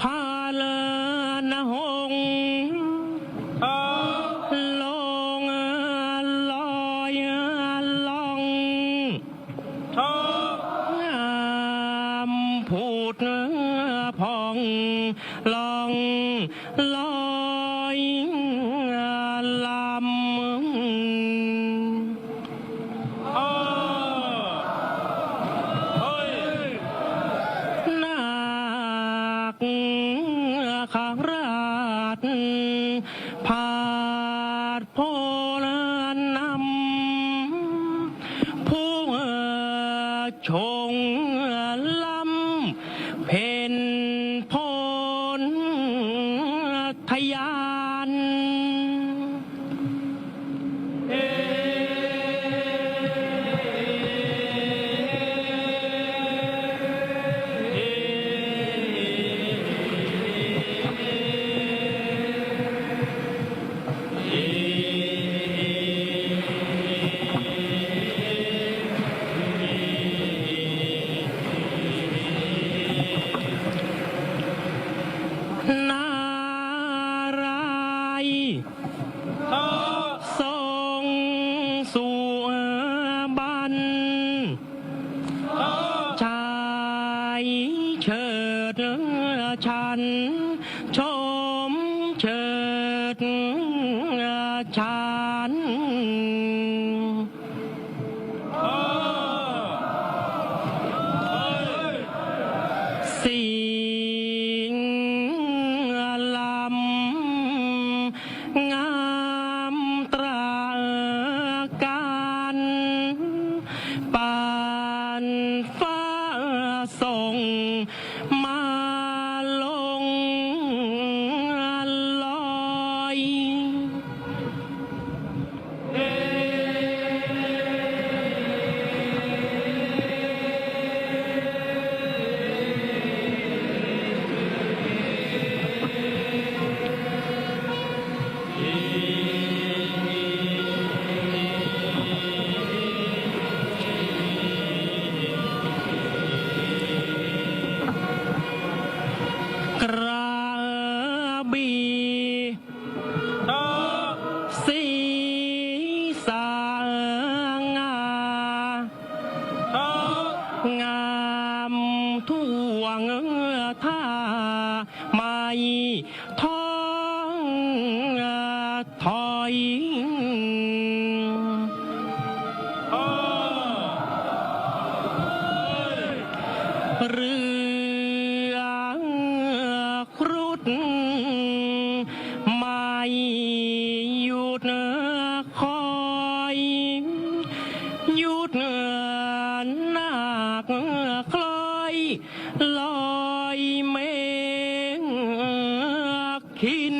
พาลนะหงลงลอยลองงามพูดพองลองลอง ขางราชผาดโพลนำผู้ชงลำเพ็นพ เชิดชัน ชมเชิดชัน ง งท่าไม่ท้องถอยเรือครุฑไม่หยุดคอยหยุดนาคคลอ ลอยเมฆขิน